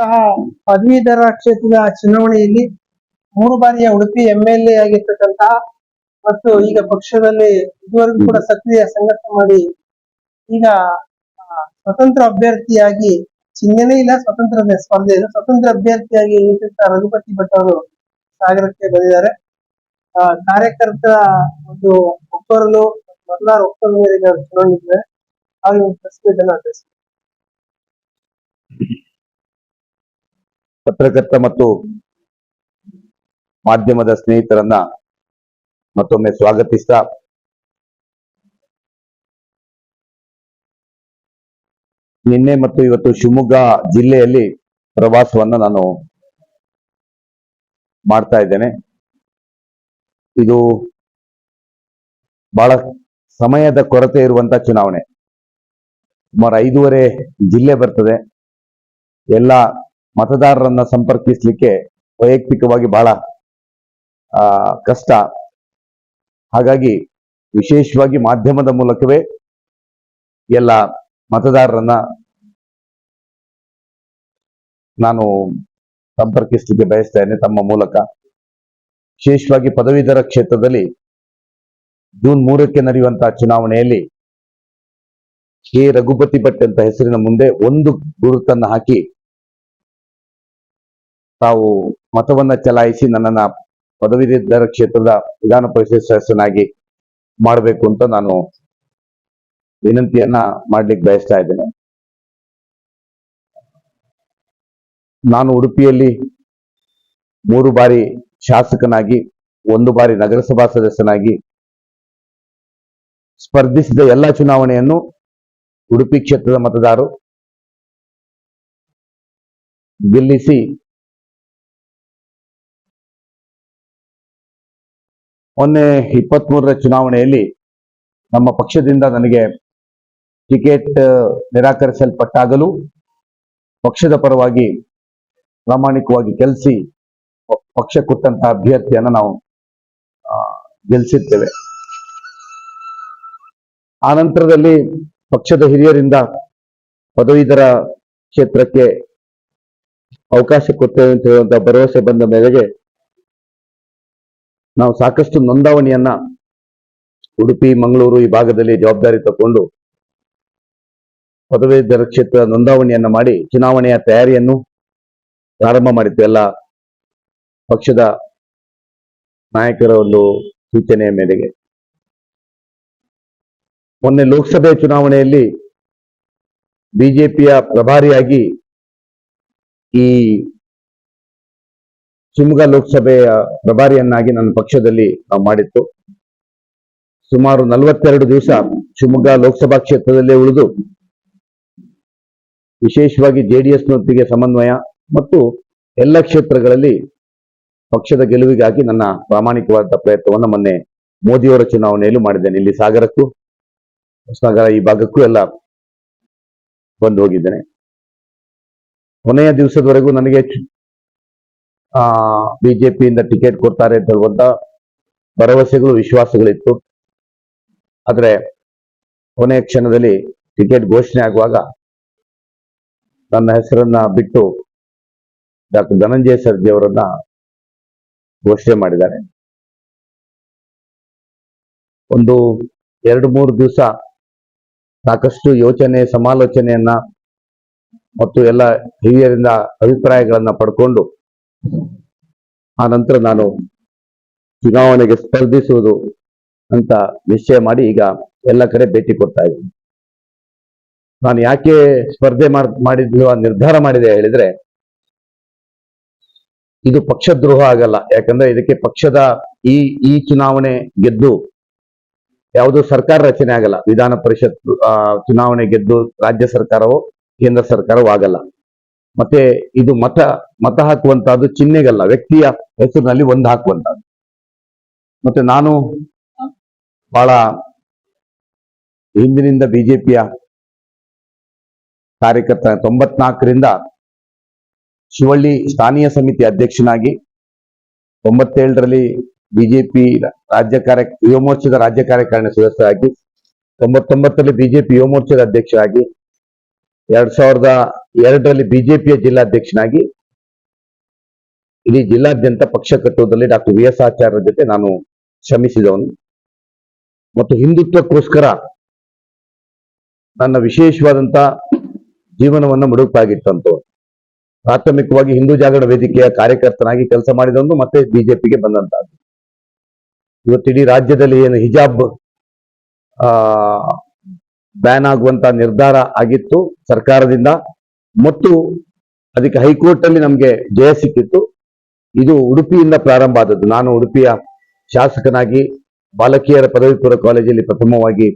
ಸಹ ಪದವೀಧರ ಕ್ಷೇತ್ರದ ಚುನಾವಣೆಯಲ್ಲಿ ಮೂರು ಬಾರಿಯ ಉಡುಪಿ ಎಂ ಎಲ್ ಎ ಆಗಿರ್ತಕ್ಕಂತಹ ಮತ್ತು ಈಗ ಪಕ್ಷದಲ್ಲಿ ಇದುವರೆಗೂ ಕೂಡ ಸಕ್ರಿಯ ಸಂಘರ್ಷ ಮಾಡಿ ಈಗ ಸ್ವತಂತ್ರ ಅಭ್ಯರ್ಥಿಯಾಗಿ ಚಿಹ್ನೆನೇ ಇಲ್ಲ ಸ್ವತಂತ್ರ ಸ್ಪರ್ಧೆ ಇದೆ ಸ್ವತಂತ್ರ ಅಭ್ಯರ್ಥಿಯಾಗಿ ರಘುಪತಿ ಭಟ್ ಅವರು ಸಾಗರಕ್ಕೆ ಬಂದಿದ್ದಾರೆ. ಕಾರ್ಯಕರ್ತರ ಒಂದು ಒಕ್ಕರಲು ಮತದಾರ ಮೇರೆಗೆ ಅವರು ಚುನಾವಣೆ ಅವ್ರಿಗೆ ಪತ್ರಕರ್ತ ಮತ್ತು ಮಾಧ್ಯಮದ ಸ್ನೇಹಿತರನ್ನ ಮತ್ತೊಮ್ಮೆ ಸ್ವಾಗತಿಸ್ತಾ ನಿನ್ನೆ ಮತ್ತು ಇವತ್ತು ಶಿವಮೊಗ್ಗ ಜಿಲ್ಲೆಯಲ್ಲಿ ಪ್ರವಾಸವನ್ನ ನಾನು ಮಾಡ್ತಾ ಇದ್ದೇನೆ. ಇದು ಬಹಳ ಸಮಯದ ಕೊರತೆ ಇರುವಂತ ಚುನಾವಣೆ. ಸುಮಾರು ಐದೂವರೆ ಜಿಲ್ಲೆ ಬರ್ತದೆ. ಎಲ್ಲ ಮತದಾರರನ್ನ ಸಂಪರ್ಕಿಸ್ಲಿಕ್ಕೆ ವೈಯಕ್ತಿಕವಾಗಿ ಬಹಳ ಕಷ್ಟ. ಹಾಗಾಗಿ ವಿಶೇಷವಾಗಿ ಮಾಧ್ಯಮದ ಮೂಲಕವೇ ಎಲ್ಲ ಮತದಾರರನ್ನ ನಾನು ಸಂಪರ್ಕಿಸಲಿಕ್ಕೆ ಬಯಸ್ತೇನೆ ತಮ್ಮ ಮೂಲಕ. ವಿಶೇಷವಾಗಿ ಪದವೀಧರ ಕ್ಷೇತ್ರದಲ್ಲಿ ಜೂನ್ ಮೂರಕ್ಕೆ ನಡೆಯುವಂತಹ ಚುನಾವಣೆಯಲ್ಲಿ ಕೆ ರಘುಪತಿ ಭಟ್ ಅಂತ ಹೆಸರಿನ ಮುಂದೆ ಒಂದು ಗುರುತನ್ನು ಹಾಕಿ ತಾವು ಮತವನ್ನ ಚಲಾಯಿಸಿ ನನ್ನನ್ನ ಪದವೀಧರ ಕ್ಷೇತ್ರದ ವಿಧಾನ ಪರಿಷತ್ ಸದಸ್ಯನಾಗಿ ಮಾಡಬೇಕು ಅಂತ ನಾನು ವಿನಂತಿಯನ್ನ ಮಾಡ್ಲಿಕ್ಕೆ ಬಯಸ್ತಾ ಇದ್ದೇನೆ. ನಾನು ಉಡುಪಿಯಲ್ಲಿ ಮೂರು ಬಾರಿ ಶಾಸಕನಾಗಿ, ಒಂದು ಬಾರಿ ನಗರಸಭಾ ಸದಸ್ಯನಾಗಿ ಸ್ಪರ್ಧಿಸಿದ ಎಲ್ಲ ಚುನಾವಣೆಯನ್ನು ಉಡುಪಿ ಕ್ಷೇತ್ರದ ಮತದಾರರು ಗೆಲ್ಲಿಸಿ ಮೊನ್ನೆ ಇಪ್ಪತ್ತ್ ಮೂರರ ಚುನಾವಣೆಯಲ್ಲಿ ನಮ್ಮ ಪಕ್ಷದಿಂದ ನನಗೆ ಟಿಕೆಟ್ ನಿರಾಕರಿಸಲ್ಪಟ್ಟಾಗಲೂ ಪಕ್ಷದ ಪರವಾಗಿ ಪ್ರಾಮಾಣಿಕವಾಗಿ ಕೆಲಸಿ ಪಕ್ಷ ಕೊಟ್ಟಂತಹ ಅಭ್ಯರ್ಥಿಯನ್ನ ನಾವು ಗೆಲ್ಲಿಸಿರ್ತೇವೆ ಆ ನಂತರದಲ್ಲಿ ಪಕ್ಷದ ಹಿರಿಯರಿಂದ ಪದವೀಧರ ಕ್ಷೇತ್ರಕ್ಕೆ ಅವಕಾಶ ಕೊಡ್ತೇವೆ ಅಂತ ಹೇಳುವಂತಹ ಭರವಸೆ ಬಂದ ಮೇರೆಗೆ ನಾವು ಸಾಕಷ್ಟು ನೋಂದಾವಣಿಯನ್ನ ಉಡುಪಿ, ಮಂಗಳೂರು ಈ ಭಾಗದಲ್ಲಿ ಜವಾಬ್ದಾರಿ ತಗೊಂಡು ಪದವೀಧರ ಕ್ಷೇತ್ರ ನೋಂದಾವಣಿಯನ್ನ ಮಾಡಿ ಚುನಾವಣೆಯ ತಯಾರಿಯನ್ನು ಪ್ರಾರಂಭ ಮಾಡಿತ್ತು ಎಲ್ಲ ಪಕ್ಷದ ನಾಯಕರ ಒಂದು ಸೂಚನೆಯ ಮೇರೆಗೆ. ಮೊನ್ನೆ ಲೋಕಸಭೆ ಚುನಾವಣೆಯಲ್ಲಿ ಬಿಜೆಪಿಯ ಪ್ರಭಾರಿಯಾಗಿ ಈ ಶಿವಮೊಗ್ಗ ಲೋಕಸಭೆಯ ಪ್ರಭಾರಿಯನ್ನಾಗಿ ನನ್ನ ಪಕ್ಷದಲ್ಲಿ ನಾವು ಮಾಡಿತ್ತು ಸುಮಾರು ನಲವತ್ತೆರಡು ದಿವಸ ಶಿವಮೊಗ್ಗ ಲೋಕಸಭಾ ಕ್ಷೇತ್ರದಲ್ಲೇ ಉಳಿದು ವಿಶೇಷವಾಗಿ ಜೆಡಿಎಸ್ನೊಂದಿಗೆ ಸಮನ್ವಯ ಮತ್ತು ಎಲ್ಲ ಕ್ಷೇತ್ರಗಳಲ್ಲಿ ಪಕ್ಷದ ಗೆಲುವಿಗಾಗಿ ನನ್ನ ಪ್ರಾಮಾಣಿಕವಾದ ಪ್ರಯತ್ನವನ್ನು ಮೊನ್ನೆ ಮೋದಿಯವರ ಚುನಾವಣೆಯಲ್ಲೂ ಮಾಡಿದ್ದೇನೆ. ಇಲ್ಲಿ ಸಾಗರಕ್ಕೂ, ಹೊಸನಗರ ಈ ಭಾಗಕ್ಕೂ ಎಲ್ಲ ಬಂದು ಹೋಗಿದ್ದೇನೆ. ಕೊನೆಯ ದಿವಸದವರೆಗೂ ನನಗೆ ಬಿಜೆಪಿಯಿಂದ ಟಿಕೆಟ್ ಕೊಡ್ತಾರೆ ಅಂತ ಹೇಳುವಂತ ಭರವಸೆಗಳು, ವಿಶ್ವಾಸಗಳಿತ್ತು. ಆದರೆ ಕೊನೆಯ ಕ್ಷಣದಲ್ಲಿ ಟಿಕೆಟ್ ಘೋಷಣೆ ಆಗುವಾಗ ನನ್ನ ಹೆಸರನ್ನ ಬಿಟ್ಟು ಡಾಕ್ಟರ್ ಧನಂಜಯ ಸರ್ಜಿ ಅವರನ್ನ ಘೋಷಣೆ ಮಾಡಿದ್ದಾರೆ. ಒಂದು ಎರಡು ಮೂರು ದಿವಸ ಸಾಕಷ್ಟು ಯೋಚನೆ, ಸಮಾಲೋಚನೆಯನ್ನ ಮತ್ತು ಎಲ್ಲ ಹಿರಿಯರಿಂದ ಅಭಿಪ್ರಾಯಗಳನ್ನ ಪಡ್ಕೊಂಡು ಆ ನಂತರ ನಾನು ಚುನಾವಣೆಗೆ ಸ್ಪರ್ಧಿಸುವುದು ಅಂತ ನಿಶ್ಚಯ ಮಾಡಿ ಈಗ ಎಲ್ಲ ಕಡೆ ಭೇಟಿ ಕೊಡ್ತಾ ಇದ್ದೀನಿ. ನಾನು ಯಾಕೆ ಸ್ಪರ್ಧೆ ಮಾಡ್- ಮಾಡಿದ್ಲು ನಿರ್ಧಾರ ಮಾಡಿದೆ ಹೇಳಿದ್ರೆ, ಇದು ಪಕ್ಷದ್ರೋಹ ಆಗಲ್ಲ. ಯಾಕಂದ್ರೆ ಇದಕ್ಕೆ ಪಕ್ಷದ ಈ ಈ ಚುನಾವಣೆ ಗೆದ್ದು ಯಾವುದೋ ಸರ್ಕಾರ ರಚನೆ ಆಗಲ್ಲ. ವಿಧಾನ ಪರಿಷತ್ ಚುನಾವಣೆ ಗೆದ್ದು ರಾಜ್ಯ ಸರ್ಕಾರವೋ, ಕೇಂದ್ರ ಸರ್ಕಾರವೂ ಆಗಲ್ಲ. ಮತ್ತೆ ಇದು ಮತ ಮತ ಹಾಕುವಂತಹದ್ದು ಚಿಹ್ನೆಗಲ್ಲ, ವ್ಯಕ್ತಿಯ ಹೆಸರಿನಲ್ಲಿ ಒಂದು ಹಾಕುವಂತಹದ್ದು. ಮತ್ತೆ ನಾನು ಬಹಳ ಹಿಂದಿನಿಂದ ಬಿಜೆಪಿಯ ಕಾರ್ಯಕರ್ತ, ತೊಂಬತ್ನಾಲ್ಕರಿಂದ ಶಿವಳ್ಳಿ ಸ್ಥಾನೀಯ ಸಮಿತಿ ಅಧ್ಯಕ್ಷನಾಗಿ, ತೊಂಬತ್ತೇಳರಲ್ಲಿ ಬಿಜೆಪಿ ರಾಜ್ಯ ಕಾರ್ಯ ಯುವ ಮೋರ್ಚಾದ ರಾಜ್ಯ ಕಾರ್ಯಕಾರಿಣಿ ಸದಸ್ಯರಾಗಿ, ತೊಂಬತ್ತೊಂಬತ್ತರಲ್ಲಿ ಬಿಜೆಪಿ ಯುವ ಮೋರ್ಚಾದ ಅಧ್ಯಕ್ಷರಾಗಿ ಎರಡ್ ಸಾವಿರದ ಎರಡರಲ್ಲಿ ಬಿಜೆಪಿಯ ಜಿಲ್ಲಾಧ್ಯಕ್ಷನಾಗಿ ಇಡೀ ಜಿಲ್ಲಾದ್ಯಂತ ಪಕ್ಷ ಕಟ್ಟುವುದರಲ್ಲಿ ಡಾಕ್ಟರ್ ವಿ ಎಸ್ ಆಚಾರ್ಯರ ಜೊತೆ ನಾನು ಶ್ರಮಿಸಿದವನು. ಮತ್ತು ಹಿಂದುತ್ವಕ್ಕೋಸ್ಕರ ನನ್ನ ವಿಶೇಷವಾದಂತ ಜೀವನವನ್ನು ಮುಡುಪಾಗಿಟ್ಟಂತು ಪ್ರಾಥಮಿಕವಾಗಿ ಹಿಂದೂ ಜಾಗರಣ ವೇದಿಕೆಯ ಕಾರ್ಯಕರ್ತನಾಗಿ ಕೆಲಸ ಮಾಡಿದವನು, ಮತ್ತೆ ಬಿಜೆಪಿಗೆ ಬಂದಂತ ಇವತ್ತಿಡೀ ರಾಜ್ಯದಲ್ಲಿ ಏನು ಹಿಜಾಬ್ ಬ್ಯಾನ್ ಆಗುವಂತ ನಿರ್ಧಾರ ಆಗಿತ್ತು ಸರ್ಕಾರದಿಂದ. ಮತ್ತು ಅದಕ್ಕೆ ಹೈಕೋರ್ಟ್ ಅಲ್ಲಿ ನಮಗೆ ಜಯ ಸಿಕ್ಕಿತ್ತು. ಇದು ಉಡುಪಿಯಿಂದ ಪ್ರಾರಂಭ ಆದದ್ದು. ನಾನು ಉಡುಪಿಯ ಶಾಸಕನಾಗಿ ಬಾಲಕಿಯರ ಪದವಿ ಪೂರ್ವ ಕಾಲೇಜಲ್ಲಿ ಪ್ರಥಮವಾಗಿ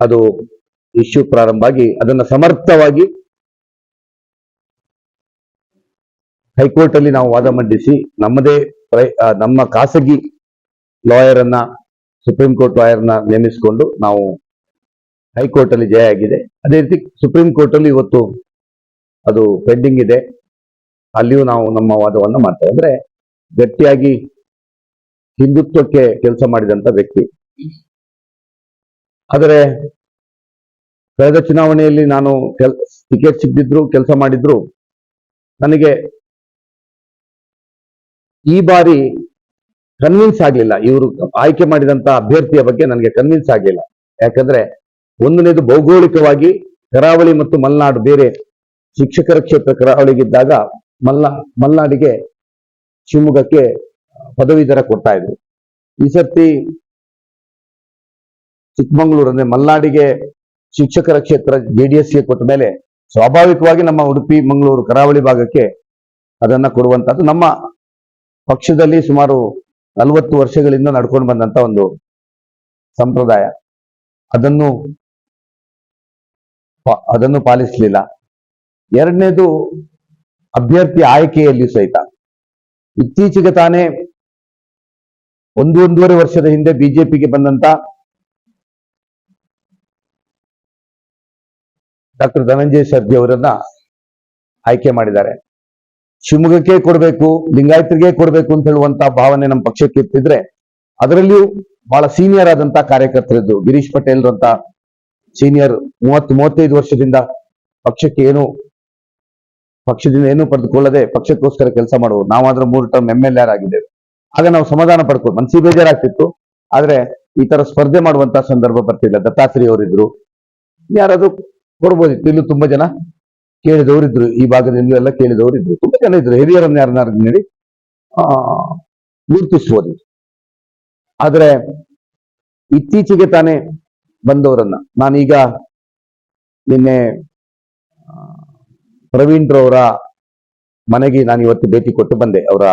ಅದು ಇಶ್ಯೂ ಪ್ರಾರಂಭ ಆಗಿ ಅದನ್ನ ಸಮರ್ಥವಾಗಿ ಹೈಕೋರ್ಟ್ ಅಲ್ಲಿ ನಾವು ವಾದ ಮಂಡಿಸಿ ನಮ್ಮದೇ ನಮ್ಮ ಖಾಸಗಿ ಲಾಯರ್ ಅನ್ನ ಸುಪ್ರೀಂ ಕೋರ್ಟ್ ಲಾಯರ್ನ ನೇಮಿಸಿಕೊಂಡು ನಾವು ಹೈಕೋರ್ಟ್ ಅಲ್ಲಿ ಜಯ ಆಗಿದೆ. ಅದೇ ರೀತಿ ಸುಪ್ರೀಂ ಕೋರ್ಟ್ ಅಲ್ಲಿ ಇವತ್ತು ಅದು ಪೆಂಡಿಂಗ್ ಇದೆ. ಅಲ್ಲಿಯೂ ನಾವು ನಮ್ಮ ವಾದವನ್ನು ಮಾಡ್ತೇವೆ. ಅಂದ್ರೆ ಗಟ್ಟಿಯಾಗಿ ಹಿಂದುತ್ವಕ್ಕೆ ಕೆಲಸ ಮಾಡಿದಂತ ವ್ಯಕ್ತಿ. ಆದರೆ ಕಳೆದ ಚುನಾವಣೆಯಲ್ಲಿ ನಾನು ಕೆಲ್ ಟಿಕೆಟ್ ಸಿಗದಿದ್ರು, ಕೆಲಸ ಮಾಡಿದ್ರು ನನಗೆ ಈ ಬಾರಿ ಕನ್ವಿನ್ಸ್ ಆಗಲಿಲ್ಲ. ಇವರು ಆಯ್ಕೆ ಮಾಡಿದಂತ ಅಭ್ಯರ್ಥಿಯ ಬಗ್ಗೆ ನನಗೆ ಕನ್ವಿನ್ಸ್ ಆಗಲಿಲ್ಲ. ಯಾಕಂದ್ರೆ ಒಂದನೇದು ಭೌಗೋಳಿಕವಾಗಿ ಕರಾವಳಿ ಮತ್ತು ಮಲ್ನಾಡು ಬೇರೆ ಶಿಕ್ಷಕರ ಕ್ಷೇತ್ರ ಕರಾವಳಿಗಿದ್ದಾಗ ಮಲ್ನಾ ಮಲ್ನಾಡಿಗೆ ಶಿವಮೊಗ್ಗಕ್ಕೆ ಪದವೀಧರ ಕೊಡ್ತಾ ಇದ್ರು. ಈ ಸರ್ತಿ ಚಿಕ್ಕಮಂಗ್ಳೂರು ಅಂದ್ರೆ ಮಲ್ನಾಡಿಗೆ ಶಿಕ್ಷಕರ ಕ್ಷೇತ್ರ ಜೆಡಿಎಸ್ಗೆ ಕೊಟ್ಟ ಮೇಲೆ ಸ್ವಾಭಾವಿಕವಾಗಿ ನಮ್ಮ ಉಡುಪಿ, ಮಂಗಳೂರು ಕರಾವಳಿ ಭಾಗಕ್ಕೆ ಅದನ್ನ ಕೊಡುವಂತದ್ದು ನಮ್ಮ ಪಕ್ಷದಲ್ಲಿ ಸುಮಾರು ನಲವತ್ತು ವರ್ಷಗಳಿಂದ ನಡ್ಕೊಂಡು ಬಂದಂತ ಒಂದು ಸಂಪ್ರದಾಯ. ಅದನ್ನು ಅದನ್ನು ಪಾಲಿಸಲಿಲ್ಲ. ಎರಡನೇದು ಅಭ್ಯರ್ಥಿ ಆಯ್ಕೆಯಲ್ಲಿ ಸಹಿತ. ಇತ್ತೀಚೆಗೆ ತಾನೇ ಒಂದು ಒಂದೂವರೆ ವರ್ಷದ ಹಿಂದೆ ಬಿಜೆಪಿಗೆ ಬಂದಂತ ಡಾಕ್ಟರ್ ಧನಂಜಯ ಸರ್ಜಿ ಅವರನ್ನ ಆಯ್ಕೆ ಮಾಡಿದ್ದಾರೆ. ಶಿವಮೊಗ್ಗಕ್ಕೆ ಕೊಡಬೇಕು, ಲಿಂಗಾಯತರಿಗೆ ಕೊಡಬೇಕು ಅಂತ ಹೇಳುವಂತ ಭಾವನೆ ನಮ್ಮ ಪಕ್ಷಕ್ಕೆ ಇರ್ತಿದ್ರೆ ಅದರಲ್ಲಿಯೂ ಬಹಳ ಸೀನಿಯರ್ ಆದಂತ ಕಾರ್ಯಕರ್ತರಿದ್ದು ಗಿರೀಶ್ ಪಟೇಲ್ ಅಂತ ಸೀನಿಯರ್ ಮೂವತ್ತು, ಮೂವತ್ತೈದು ವರ್ಷದಿಂದ ಪಕ್ಷಕ್ಕೆ ಏನು, ಪಕ್ಷದಿಂದ ಏನು ಪಡೆದುಕೊಳ್ಳದೆ ಪಕ್ಷಕ್ಕೋಸ್ಕರ ಕೆಲಸ ಮಾಡುವ ನಾವಾದ್ರೂ ಮೂರು ಟರ್ಮ್ ಎಂ ಎಲ್ ಆಗಿದ್ದೇವೆ. ಆಗ ನಾವು ಸಮಾಧಾನ ಪಡ್ಕೊಂಡು ಮನ್ಸಿ ಬೇಜಾರಾಗ್ತಿತ್ತು. ಆದ್ರೆ ಈ ತರ ಸ್ಪರ್ಧೆ ಮಾಡುವಂತ ಸಂದರ್ಭ ಬರ್ತಿಲ್ಲ. ದತ್ತಾತ್ರಿ ಅವರಿದ್ರು ಯಾರಾದ್ರೂ ಕೊಡ್ಬೋದಿತ್ತು. ಇಲ್ಲೂ ತುಂಬಾ ಜನ ಕೇಳಿದವರಿದ್ರು, ಈ ಭಾಗದಲ್ಲಿ ಎಲ್ಲ ಕೇಳಿದವರಿದ್ರು. ತುಂಬಾ ಜನ ಇದ್ರು. ಹಿರಿಯರನ್ನ ಯಾರನ್ನಾರು ಹೇಳಿ ಆ ಗುರುತಿಸುವುದು ಆದ್ರೆ ಇತ್ತೀಚೆಗೆ ತಾನೇ ಬಂದವರನ್ನ, ನಾನೀಗ ನಿನ್ನೆ ಪ್ರವೀಣ್ರವರ ಪ್ರವೀಣ್ ರವರ ಮನೆಗೆ ನಾನು ಇವತ್ತು ಭೇಟಿ ಕೊಟ್ಟು ಬಂದೆ. ಅವರ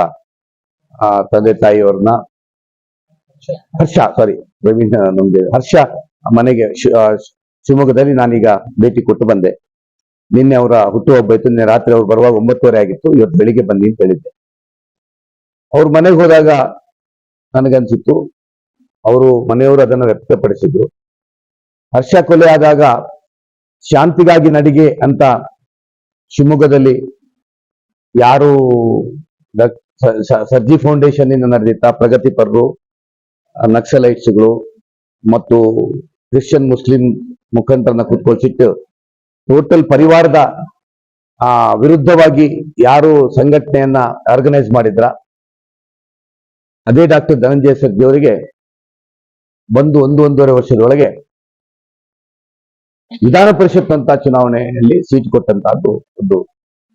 ತಂದೆ ತಾಯಿಯವ್ರನ್ನ. ಹರ್ಷ ಸಾರಿ ಪ್ರವೀಣ್ ನಮ್ಗೆ ಹರ್ಷ ಮನೆಗೆ ಶಿವಮೊಗ್ಗದಲ್ಲಿ ನಾನೀಗ ಭೇಟಿ ಕೊಟ್ಟು ಬಂದೆ. ನಿನ್ನೆ ಅವರ ಹುಟ್ಟುಹಬ್ಬ ಇತ್ತು, ನಿನ್ನೆ ರಾತ್ರಿ ಅವ್ರು ಬರುವಾಗ ಒಂಬತ್ತುವರೆ ಆಗಿತ್ತು, ಇವತ್ತು ಬೆಳಿಗ್ಗೆ ಬಂದಿ ಅಂತ ಹೇಳಿದ್ದೆ. ಅವ್ರ ಮನೆಗೆ ಹೋದಾಗ ನನಗನ್ಸಿತ್ತು, ಅವರು ಮನೆಯವರು ಅದನ್ನು ವ್ಯಕ್ತಪಡಿಸಿದ್ರು. ಹರ್ಷ ಕೊಲೆ ಆದಾಗ ಶಾಂತಿಗಾಗಿ ನಡಿಗೆ ಅಂತ ಶಿವಮೊಗ್ಗದಲ್ಲಿ ಯಾರು ಸರ್ಜಿ ಫೌಂಡೇಶನ್ ಇಂದ ನಡೆದಿತ್ತ ಪ್ರಗತಿಪರರು ನಕ್ಸಲೈಟ್ಸ್ಗಳು ಮತ್ತು ಕ್ರಿಶ್ಚಿಯನ್ ಮುಸ್ಲಿಂ ಮುಖಂಡರನ್ನ ಕೂತ್ಕೊಳ್ಸಿಟ್ಟು ಟೋಟಲ್ ಪರಿವಾರದ, ಆ, ವಿರುದ್ಧವಾಗಿ ಯಾರು ಸಂಘಟನೆಯನ್ನ ಆರ್ಗನೈಸ್ ಮಾಡಿದ್ರ, ಅದೇ ಡಾಕ್ಟರ್ ಧನಂಜಯ ಸರ್ಜಿ ಅವರಿಗೆ ಬಂದು ಒಂದು ಒಂದೂವರೆ ವರ್ಷದೊಳಗೆ ವಿಧಾನ ಪರಿಷತ್ ಅಂತ ಚುನಾವಣೆಯಲ್ಲಿ ಸೀಟ್ ಕೊಟ್ಟಂತಹದ್ದು ಒಂದು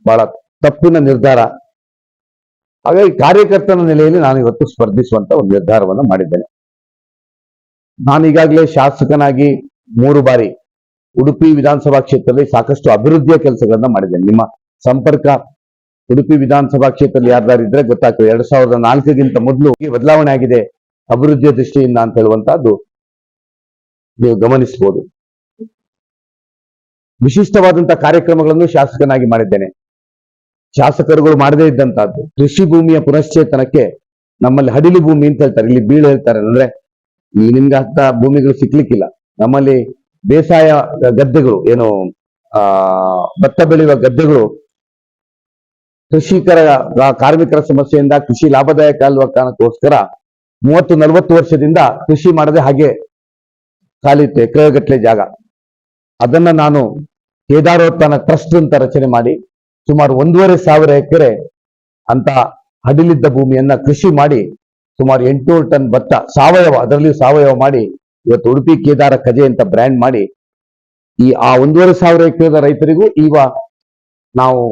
ಬಹಳ ತಪ್ಪಿನ ನಿರ್ಧಾರ. ಹಾಗಾಗಿ ಕಾರ್ಯಕರ್ತನ ನೆಲೆಯಲ್ಲಿ ನಾನು ಇವತ್ತು ಸ್ಪರ್ಧಿಸುವಂತ ಒಂದು ನಿರ್ಧಾರವನ್ನು ಮಾಡಿದ್ದೇನೆ. ನಾನು ಈಗಾಗಲೇ ಶಾಸಕನಾಗಿ ಮೂರು ಬಾರಿ ಉಡುಪಿ ವಿಧಾನಸಭಾ ಕ್ಷೇತ್ರದಲ್ಲಿ ಸಾಕಷ್ಟು ಅಭಿವೃದ್ಧಿಯ ಕೆಲಸಗಳನ್ನ ಮಾಡಿದ್ದೇನೆ. ನಿಮ್ಮ ಸಂಪರ್ಕ ಉಡುಪಿ ವಿಧಾನಸಭಾ ಕ್ಷೇತ್ರದಲ್ಲಿ ಯಾರ್ದಾರಿದ್ರೆ ಗೊತ್ತಾಗ್ತದೆ. ಎರಡ್ ಸಾವಿರದ ನಾಲ್ಕಕ್ಕಿಂತ ಮೊದಲು ಈ ಬದಲಾವಣೆ ಆಗಿದೆ. ಅಭಿವೃದ್ಧಿಯ ದೃಷ್ಟಿಯಿಂದ ಅಂತ ಹೇಳುವಂತಹದ್ದು ನೀವು ಗಮನಿಸಬಹುದು. ವಿಶಿಷ್ಟವಾದಂತಹ ಕಾರ್ಯಕ್ರಮಗಳನ್ನು ಶಾಸಕನಾಗಿ ಮಾಡಿದ್ದೇನೆ. ಶಾಸಕರುಗಳು ಮಾಡದೇ ಇದ್ದಂತಹದ್ದು. ಕೃಷಿ ಭೂಮಿಯ ಪುನಶ್ಚೇತನಕ್ಕೆ ನಮ್ಮಲ್ಲಿ ಹಡಿಲು ಭೂಮಿ ಅಂತ ಹೇಳ್ತಾರೆ. ಇಲ್ಲಿ ಬೀಳು ಹೇಳ್ತಾರೆ. ಅಂದ್ರೆ ಇಲ್ಲಿ ನಿಮ್ಗೆ ಅಂತ ಭೂಮಿಗಳು ಸಿಕ್ಲಿಕ್ಕಿಲ್ಲ. ನಮ್ಮಲ್ಲಿ ಬೇಸಾಯ ಗದ್ದೆಗಳು, ಏನು, ಆ, ಭತ್ತ ಬೆಳೆಯುವ ಗದ್ದೆಗಳು, ಕೃಷಿಕರ, ಕಾರ್ಮಿಕರ ಸಮಸ್ಯೆಯಿಂದ, ಕೃಷಿ ಲಾಭದಾಯಕ ಅಲ್ವ ಕಾರಣಕ್ಕೋಸ್ಕರ ಮೂವತ್ತು, ನಲವತ್ತು ವರ್ಷದಿಂದ ಕೃಷಿ ಮಾಡದೆ ಹಾಗೆ ಖಾಲಿತ್ತು ಎಕರೆಗಟ್ಟಲೆ ಜಾಗ. ಅದನ್ನ ನಾನು ಕೇದಾರೋತ್ಥಾನ ಟ್ರಸ್ಟ್ ಅಂತ ರಚನೆ ಮಾಡಿ, ಸುಮಾರು ಒಂದೂವರೆ ಸಾವಿರ ಎಕರೆ ಅಂತ ಹಡಿಲಿದ್ದ ಭೂಮಿಯನ್ನ ಕೃಷಿ ಮಾಡಿ, ಸುಮಾರು ಎಂಟುನೂರು ಟನ್ ಭತ್ತ ಸಾವಯವ ಅದರಲ್ಲಿ ಸಾವಯವ ಮಾಡಿ ಇವತ್ತು ಉಡುಪಿ ಕೇದಾರ ಕಜೆ ಅಂತ ಬ್ರ್ಯಾಂಡ್ ಮಾಡಿ ಈ ಆ ಒಂದೂವರೆ ಸಾವಿರ ಎಕರೆದ ರೈತರಿಗೂ ಈಗ ನಾವು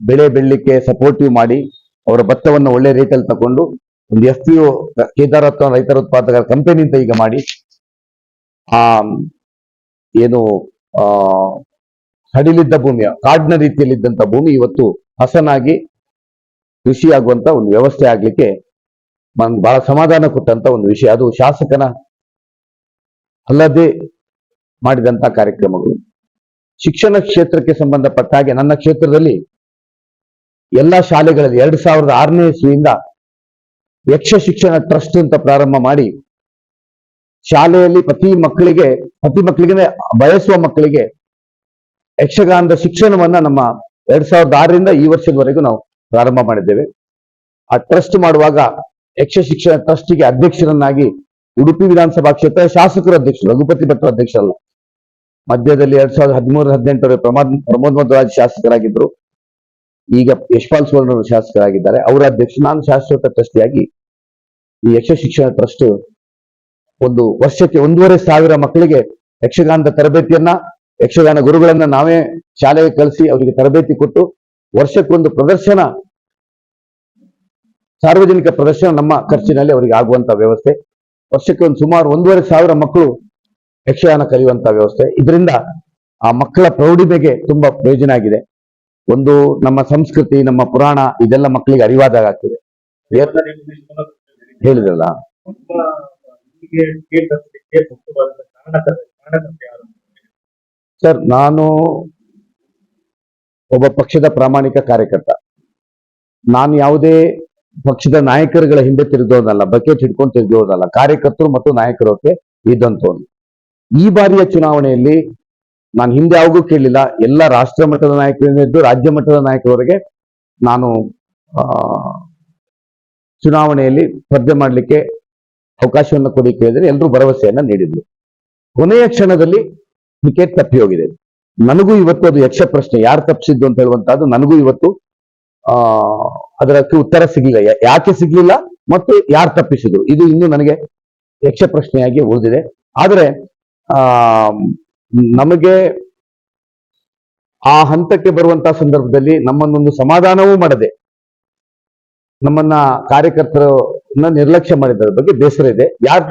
ಬೆಳೆ ಬೆಳಲಿಕ್ಕೆ ಸಪೋರ್ಟಿವ್ ಮಾಡಿ ಅವರ ಭತ್ತವನ್ನು ಒಳ್ಳೆ ರೇಟಲ್ಲಿ ತಕೊಂಡು ಒಂದು ಎಫ್ ಪಿ ಕೇದಾರ ರೈತರ ಉತ್ಪಾದಕರ ಕಂಪನಿ ಅಂತ ಈಗ ಮಾಡಿ, ಆ, ಏನು, ಆ ಹಡಿಲಿದ್ದ ಭೂಮಿಯ, ಕಾಡಿನ ರೀತಿಯಲ್ಲಿದ್ದಂತ ಭೂಮಿ ಇವತ್ತು ಹಸನಾಗಿ ಕೃಷಿ ಆಗುವಂತ ಒಂದು ವ್ಯವಸ್ಥೆ ಆಗ್ಲಿಕ್ಕೆ ನಮ್ಗೆ ಬಹಳ ಸಮಾಧಾನ ಕೊಟ್ಟಂತ ಒಂದು ವಿಷಯ. ಅದು ಶಾಸಕನ ಅಲ್ಲದೆ ಮಾಡಿದಂತ ಕಾರ್ಯಕ್ರಮಗಳು. ಶಿಕ್ಷಣ ಕ್ಷೇತ್ರಕ್ಕೆ ಸಂಬಂಧಪಟ್ಟ ಹಾಗೆ ನನ್ನ ಕ್ಷೇತ್ರದಲ್ಲಿ ಎಲ್ಲಾ ಶಾಲೆಗಳಲ್ಲಿ ಎರಡ್ ಸಾವಿರದ ಆರನೇ ಇಸ್ವಿಯಿಂದ ಯಕ್ಷ ಶಿಕ್ಷಣ ಟ್ರಸ್ಟ್ ಅಂತ ಪ್ರಾರಂಭ ಮಾಡಿ ಶಾಲೆಯಲ್ಲಿ ಪ್ರತಿ ಮಕ್ಕಳಿಗೆ ಪ್ರತಿ ಮಕ್ಕಳಿಗೆ ಬಯಸುವ ಮಕ್ಕಳಿಗೆ ಯಕ್ಷಗಾನದ ಶಿಕ್ಷಣವನ್ನ ನಮ್ಮ ಎರಡ್ ಸಾವಿರದ ಆರರಿಂದ ಈ ವರ್ಷದವರೆಗೂ ನಾವು ಪ್ರಾರಂಭ ಮಾಡಿದ್ದೇವೆ. ಆ ಟ್ರಸ್ಟ್ ಮಾಡುವಾಗ ಯಕ್ಷ ಶಿಕ್ಷಣ ಟ್ರಸ್ಟಿಗೆ ಅಧ್ಯಕ್ಷರನ್ನಾಗಿ ಉಡುಪಿ ವಿಧಾನಸಭಾ ಕ್ಷೇತ್ರ ಶಾಸಕರು ಅಧ್ಯಕ್ಷರು ರಘುಪತಿ ಅಧ್ಯಕ್ಷ ಅಧ್ಯಕ್ಷರಲ್ಲ. ಮಧ್ಯದಲ್ಲಿ ಎರಡ್ ಸಾವಿರದ ಹದಿಮೂರು ಹದಿನೆಂಟರ ಪ್ರಮೋದ್ ಪ್ರಮೋದ್ ಮಧ್ವರಾಜ್ ಶಾಸಕರಾಗಿದ್ದರು. ಈಗ ಯಶ್ಪಾಲ್ ಸುವರ್ಣ ಶಾಸಕರಾಗಿದ್ದಾರೆ. ಅವರ ಅಧ್ಯಕ್ಷ, ನಾನು ಶಾಶ್ವತ ಟ್ರಸ್ಟಿಯಾಗಿ ಈ ಯಕ್ಷ ಶಿಕ್ಷಣ ಟ್ರಸ್ಟ್ ಒಂದು ವರ್ಷಕ್ಕೆ ಒಂದೂವರೆ ಸಾವಿರ ಮಕ್ಕಳಿಗೆ ಯಕ್ಷಗಾನದ ತರಬೇತಿಯನ್ನ, ಯಕ್ಷಗಾನ ಗುರುಗಳನ್ನ ನಾವೇ ಶಾಲೆಗೆ ಕಲಿಸಿ ಅವರಿಗೆ ತರಬೇತಿ ಕೊಟ್ಟು ವರ್ಷಕ್ಕೊಂದು ಪ್ರದರ್ಶನ, ಸಾರ್ವಜನಿಕ ಪ್ರದರ್ಶನ ನಮ್ಮ ಖರ್ಚಿನಲ್ಲಿ ಅವರಿಗೆ ಆಗುವಂತ ವ್ಯವಸ್ಥೆ. ವರ್ಷಕ್ಕೆ ಒಂದು ಸುಮಾರು ಒಂದೂವರೆ ಸಾವಿರ ಮಕ್ಕಳು ಯಕ್ಷಗಾನ ಕಲಿಯುವಂತ ವ್ಯವಸ್ಥೆ. ಇದರಿಂದ ಆ ಮಕ್ಕಳ ಪ್ರೌಢಿಮೆಗೆ ತುಂಬಾ ಪ್ರಯೋಜನ ಆಗಿದೆ. ಒಂದು ನಮ್ಮ ಸಂಸ್ಕೃತಿ, ನಮ್ಮ ಪುರಾಣ ಇದೆಲ್ಲ ಮಕ್ಕಳಿಗೆ ಅರಿವಾದಾಗ ಆಗ್ತದೆ. ಹೇಳಿದ್ರಲ್ಲ. ಸರ್, ನಾನು ಒಬ್ಬ ಪಕ್ಷದ ಪ್ರಾಮಾಣಿಕ ಕಾರ್ಯಕರ್ತ. ನಾನು ಯಾವುದೇ ಪಕ್ಷದ ನಾಯಕರುಗಳ ಹಿಂದೆ ತಿರುಗೋದಲ್ಲ, ಬಕೆಟ್ ಹಿಡ್ಕೊಂಡು ತಿರುಗೋದಲ್ಲ, ಕಾರ್ಯಕರ್ತರು ಮತ್ತು ನಾಯಕರೊಕ್ಕೆ ಇದ್ದಂಥವ್ನು ಈ ಬಾರಿಯ ಚುನಾವಣೆಯಲ್ಲಿ ನಾನು ಹಿಂದೆ ಯಾವಾಗೂ ಕೇಳಲಿಲ್ಲ ಎಲ್ಲ ರಾಷ್ಟ್ರ ಮಟ್ಟದ ನಾಯಕರಿಂದ ರಾಜ್ಯ ಮಟ್ಟದ ನಾಯಕರವರೆಗೆ ನಾನು ಚುನಾವಣೆಯಲ್ಲಿ ಸ್ಪರ್ಧೆ ಮಾಡಲಿಕ್ಕೆ ಅವಕಾಶವನ್ನು ಕೊಡಿ ಕೇಳಿದರೆ ಎಲ್ಲರೂ ಭರವಸೆಯನ್ನ ನೀಡಿದ್ರು. ಕೊನೆಯ ಕ್ಷಣದಲ್ಲಿ ವಿಕೆಟ್ ತಪ್ಪಿ ಹೋಗಿದೆ. ನನಗೂ ಇವತ್ತು ಅದು ಯಕ್ಷ ಪ್ರಶ್ನೆ ಯಾರು ತಪ್ಪಿಸಿದ್ದು ಅಂತ ಹೇಳುವಂತಹದ್ದು ನನಗೂ ಇವತ್ತು ಆ ಅದಕ್ಕೆ ಉತ್ತರ ಸಿಗ್ಲಿಲ್ಲ. ಯಾಕೆ ಸಿಗ್ಲಿಲ್ಲ ಮತ್ತು ಯಾರು ತಪ್ಪಿಸಿದ್ರು ಇದು ಇನ್ನು ನನಗೆ ಯಕ್ಷ ಪ್ರಶ್ನೆಯಾಗಿ ಉಳಿದಿದೆ. ಆದರೆ, ಆ, ನಮಗೆ ಆ ಹಂತಕ್ಕೆ ಬರುವಂತಹ ಸಂದರ್ಭದಲ್ಲಿ ನಮ್ಮನ್ನೊಂದು ಸಮಾಧಾನವೂ ಮಾಡದೆ, ನಮ್ಮನ್ನ ಕಾರ್ಯಕರ್ತರನ್ನ ನಿರ್ಲಕ್ಷ್ಯ ಮಾಡಿದ್ರ ಬಗ್ಗೆ ಬೇಸರ ಇದೆ. ಯಾರು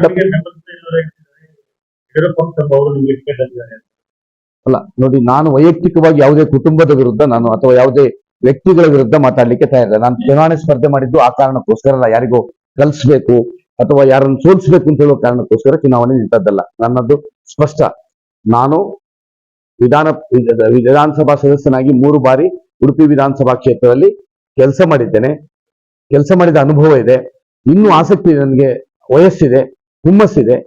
ಅಲ್ಲ, ನೋಡಿ, ನಾನು ವೈಯಕ್ತಿಕವಾಗಿ ಯಾವುದೇ ಕುಟುಂಬದ ವಿರುದ್ಧ ನಾನು ಅಥವಾ ಯಾವುದೇ ವ್ಯಕ್ತಿಗಳ ವಿರುದ್ಧ ಮಾತಾಡ್ಲಿಕ್ಕೆ ತಯಾರಿಲ್ಲ ನಾನು ಚುನಾವಣೆ ಸ್ಪರ್ಧೆ ಮಾಡಿದ್ದು ಆ ಕಾರಣಕ್ಕೋಸ್ಕರ ಅಲ್ಲ, ಯಾರಿಗೋ ಕಲಿಸ್ಬೇಕು ಅಥವಾ ಯಾರನ್ನು ಸೋಲಿಸ್ಬೇಕು ಅಂತ ಹೇಳುವ ಕಾರಣಕ್ಕೋಸ್ಕರ ಚುನಾವಣೆ ನಿಂತದ್ದಲ್ಲ. ನನ್ನದು ಸ್ಪಷ್ಟ. ನಾನು ವಿಧಾನ, ವಿಧಾನಸಭಾ ಸದಸ್ಯನಾಗಿ ಮೂರು ಬಾರಿ ಉಡುಪಿ ವಿಧಾನಸಭಾ ಕ್ಷೇತ್ರದಲ್ಲಿ ಕೆಲಸ ಮಾಡಿದ್ದೇನೆ. ಕೆಲಸ ಮಾಡಿದ ಅನುಭವ ಇದೆ. ಇನ್ನೂ ಆಸಕ್ತಿ ನನಗೆ, ವಯಸ್ಸಿದೆ, ಹುಮ್ಮಸ್ಸಿದೆ.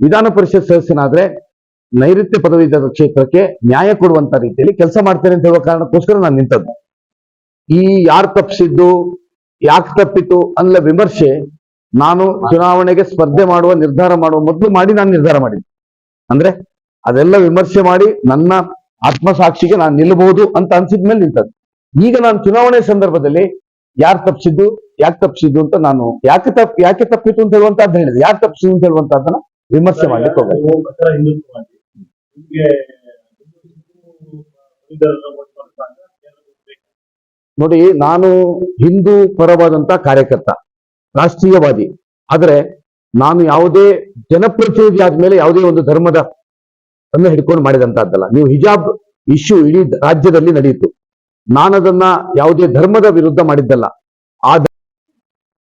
ವಿಧಾನ ಪರಿಷತ್ ಸದಸ್ಯನಾದ್ರೆ ನೈಋತ್ಯ ಪದವೀಧರ ಕ್ಷೇತ್ರಕ್ಕೆ ನ್ಯಾಯ ಕೊಡುವಂತ ರೀತಿಯಲ್ಲಿ ಕೆಲಸ ಮಾಡ್ತೇನೆ ಅಂತ ಹೇಳುವ ಕಾರಣಕ್ಕೋಸ್ಕರ ನಾನು ನಿಂತದ್ದು. ಈ ಯಾರು ತಪ್ಪಿಸಿದ್ದು ಯಾಕೆ ತಪ್ಪಿತು ಅನ್ನ ವಿಮರ್ಶೆ ನಾನು ಚುನಾವಣೆಗೆ ಸ್ಪರ್ಧೆ ಮಾಡುವ ನಿರ್ಧಾರ ಮಾಡುವ ಮೊದಲು ಮಾಡಿ ನಾನು ನಿರ್ಧಾರ ಮಾಡಿದ್ದೆ. ಅಂದ್ರೆ ಅದೆಲ್ಲ ವಿಮರ್ಶೆ ಮಾಡಿ ನನ್ನ ಆತ್ಮಸಾಕ್ಷಿಗೆ ನಾನು ನಿಲ್ಲಬಹುದು ಅಂತ ಅನ್ಸಿದ ಮೇಲೆ ನಿಂತದ್ದು. ಈಗ ನಾನು ಚುನಾವಣೆ ಸಂದರ್ಭದಲ್ಲಿ ಯಾರು ತಪ್ಪಿಸಿದ್ದು ಯಾಕೆ ತಪ್ಪಿಸಿದ್ದು ಅಂತ ನಾನು ಯಾಕೆ ತಪ್ಪ ಯಾಕೆ ತಪ್ಪಿತು ಅಂತ ಹೇಳುವಂತದ್ದು ಹೇಳಿದೆ. ಯಾಕೆ ತಪ್ಪಿಸಿದ್ದು ಅಂತ ಹೇಳುವಂತದ್ದನ್ನ ವಿಮರ್ಶೆ ಮಾಡ್ಲಿಕ್ಕೆ ಹೋಗಲ್ಲ ನೋಡಿ, ನಾನು ಹಿಂದೂ ಪರವಾದಂತ ಕಾರ್ಯಕರ್ತ, ರಾಷ್ಟ್ರೀಯವಾದಿ. ಆದ್ರೆ ನಾನು ಯಾವುದೇ ಜನಪ್ರತಿನಿಧಿ ಆದ್ಮೇಲೆ ಯಾವುದೇ ಒಂದು ಧರ್ಮದ ಅನ್ನ ಹಿಡ್ಕೊಂಡು ಮಾಡಿದಂತಹದ್ದಲ್ಲ. ನೀವು ಹಿಜಾಬ್ ಇಶ್ಯೂ ಇಡೀ ರಾಜ್ಯದಲ್ಲಿ ನಡೆಯಿತು. ನಾನದನ್ನ ಯಾವುದೇ ಧರ್ಮದ ವಿರುದ್ಧ ಮಾಡಿದ್ದಲ್ಲ. ಆದ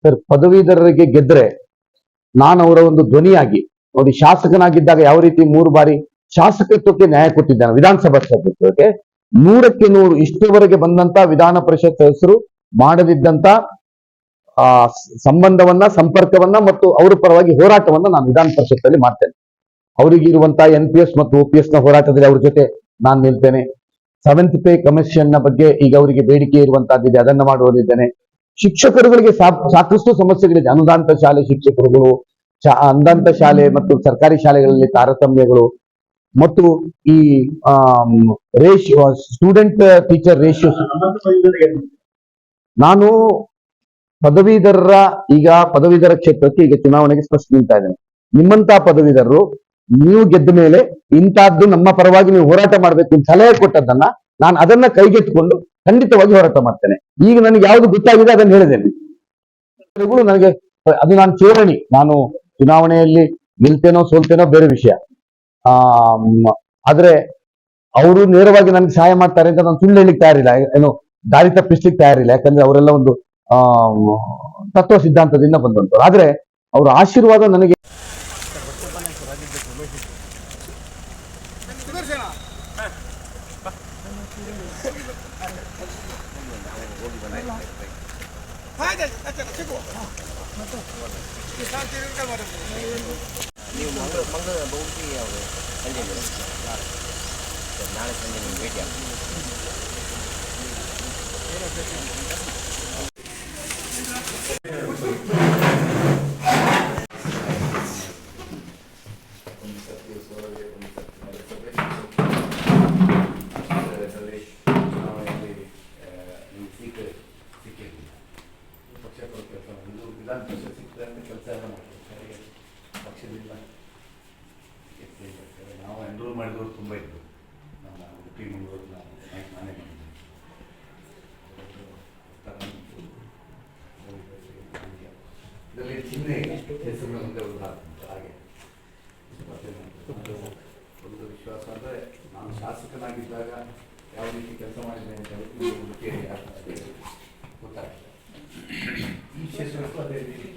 ಸರ್, ಪದವೀಧರರಿಗೆ ಗೆದ್ರೆ ನಾನು ಅವರ ಒಂದು ಧ್ವನಿಯಾಗಿ, ನೋಡಿ, ಶಾಸಕನಾಗಿದ್ದಾಗ ಯಾವ ರೀತಿ ಮೂರು ಬಾರಿ ಶಾಸಕತ್ವಕ್ಕೆ ನ್ಯಾಯ ಕೊಟ್ಟಿದ್ದಾನೆ ವಿಧಾನಸಭಾ ಸದಸ್ಯತ್ವಕ್ಕೆ ನೂರಕ್ಕೆ ನೂರು ಇಷ್ಟವರೆಗೆ ಬಂದಂತ ವಿಧಾನ ಪರಿಷತ್ ಸದಸ್ಯರು ಮಾಡದಿದ್ದಂತ, ಆ, ಸಂಬಂಧವನ್ನ, ಸಂಪರ್ಕವನ್ನ ಮತ್ತು ಅವರ ಪರವಾಗಿ ಹೋರಾಟವನ್ನ ನಾನು ವಿಧಾನ ಪರಿಷತ್ತಲ್ಲಿ ಮಾಡ್ತೇನೆ. ಅವರಿಗೆ ಇರುವಂತಹ ಎನ್ ಪಿ ಎಸ್ ಮತ್ತು ಪಿ ಎಸ್ನ ಹೋರಾಟದಲ್ಲಿ ಅವ್ರ ಜೊತೆ ನಾನು ನಿಲ್ತೇನೆ. ಸೆವೆಂತ್ ಪೇ ಕಮಿಷನ್ನ ಬಗ್ಗೆ ಈಗ ಅವರಿಗೆ ಬೇಡಿಕೆ ಇರುವಂತಹದ್ದಿದೆ ಅದನ್ನ ಮಾಡುವುದಿದ್ದೇನೆ ಶಿಕ್ಷಕರುಗಳಿಗೆ ಸಾಕಷ್ಟು ಸಮಸ್ಯೆಗಳಿದೆ. ಅನುದಾನಿತ ಶಾಲೆ ಶಿಕ್ಷಕರುಗಳು ಅಂದಂತ ಶಾಲೆ ಮತ್ತು ಸರ್ಕಾರಿ ಶಾಲೆಗಳಲ್ಲಿ ತಾರತಮ್ಯಗಳು ಮತ್ತು ಈ ರೇಷಿಯೋ ಸ್ಟೂಡೆಂಟ್ ಟೀಚರ್ ರೇಷಿಯೋ ನಾನು ಪದವೀಧರರ, ಈಗ ಪದವೀಧರ ಕ್ಷೇತ್ರಕ್ಕೆ ಈಗ ಚುನಾವಣೆಗೆ ಸ್ಪಷ್ಟ ನಿಲ್ತಾ ಇದ್ದೇನೆ. ನಿಮ್ಮಂತ ಪದವೀಧರರು, ನೀವು ಗೆದ್ದ ಮೇಲೆ ಇಂತಹದ್ದು ನಮ್ಮ ಪರವಾಗಿ ನೀವು ಹೋರಾಟ ಮಾಡಬೇಕು ಸಲಹೆ ಕೊಟ್ಟದ್ದನ್ನ ನಾನು ಅದನ್ನ ಕೈಗೆತ್ತಿಕೊಂಡು ಖಂಡಿತವಾಗಿ ಹೋರಾಟ ಮಾಡ್ತೇನೆ. ಈಗ ನನಗೆ ಯಾವುದು ಗೊತ್ತಾಗಿದೆ ಅದನ್ನು ಹೇಳಿದ್ದೇನೆ ನನಗೆ, ಅದು ನಾನು ಚೇರಣಿ ನಾನು ಚುನಾವಣೆಯಲ್ಲಿ ನಿಲ್ತೇನೋ ಸೋಲ್ತೇನೋ ಬೇರೆ ವಿಷಯ. ಆ ಆದ್ರೆ ಅವರು ನೇರವಾಗಿ ನನ್ಗೆ ಸಹಾಯ ಮಾಡ್ತಾರೆ ಅಂತ ನಾನು ಸುಳ್ಳು ಹೇಳಿಕ್ ತಯಾರಿಲ್ಲ. ಏನು, ದಾರಿ ತಪ್ಪಿಸ್ಲಿಕ್ಕೆ ತಯಾರಿಲ್ಲ. ಯಾಕಂದ್ರೆ ಅವರೆಲ್ಲ ಒಂದು ಆ ತತ್ವ ಸಿದ್ಧಾಂತದಿಂದ ಬಂದಂತವ್ರು ಆದ್ರೆ ಅವರ ಆಶೀರ್ವಾದ ನನಗೆ ನೀವು ಮಂಗಳ ಮಂಗಳ ಬಹುಮತಿ ಅವರು ಸಂಜೆ ನಾಳೆ ಸಂಜೆ ನೀವು ಭೇಟಿ ಆಗ್ತೀವಿ ನಾವು ಉಡುಪಿ ಮಂಗಳೂರು ನಾವು ನಾನೇ ಮಾಡಿದ್ದೆ ಇದರಲ್ಲಿ ಚಿಹ್ನೆ ಹೆಸರು ಮುಂದೆ ಒಂದು ಹಾಕುತ್ತೆ ಹಾಗೆ ಒಂದು ವಿಶ್ವಾಸ ಅಂದರೆ ನಾನು ಶಾಸಕನಾಗಿದ್ದಾಗ ಯಾವ ರೀತಿ ಕೆಲಸ ಮಾಡಿದ್ದೇನೆ ಅಂತ ಕೇಳಿ ಗೊತ್ತಾಗ್ತದೆ. ಈ ಕ್ಷೇತ್ರಕ್ಕೂ ಅದೇ ರೀತಿ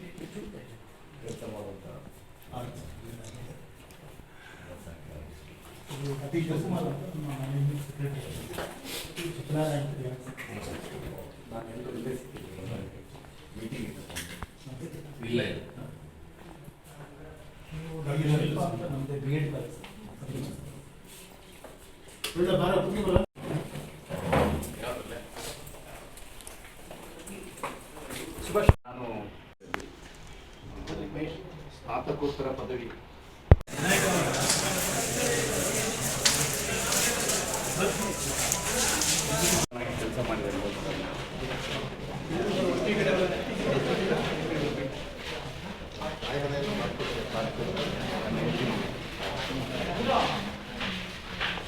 ಕೆಲಸ ಮಾಡುವಂಥ ಎಲ್ಲರೂ ಇಲ್ಲೇ ಇಲ್ಲ ಇಲ್ಲ ನಾನು ಸ್ನಾತಕೋತ್ತರ ಪದವಿ ಕೆಲಸ ಮಾಡಿದ್ದೇನೆ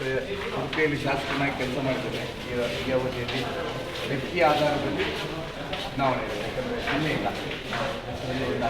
ಉಡುಪಿಯಲ್ಲಿ ಶಾಸಕನಾಗಿ ಕೆಲಸ ಮಾಡಿದ್ದೇನೆ ಈ ಅವಧಿಯಲ್ಲಿ ವ್ಯಕ್ತಿ ಆಧಾರದಲ್ಲಿ ಚುನಾವಣೆ ಇದೆ. ಯಾಕಂದರೆ ಸೊನ್ನೆ ಇಲ್ಲ. ಸೊನ್ನೆ ಇಲ್ಲ.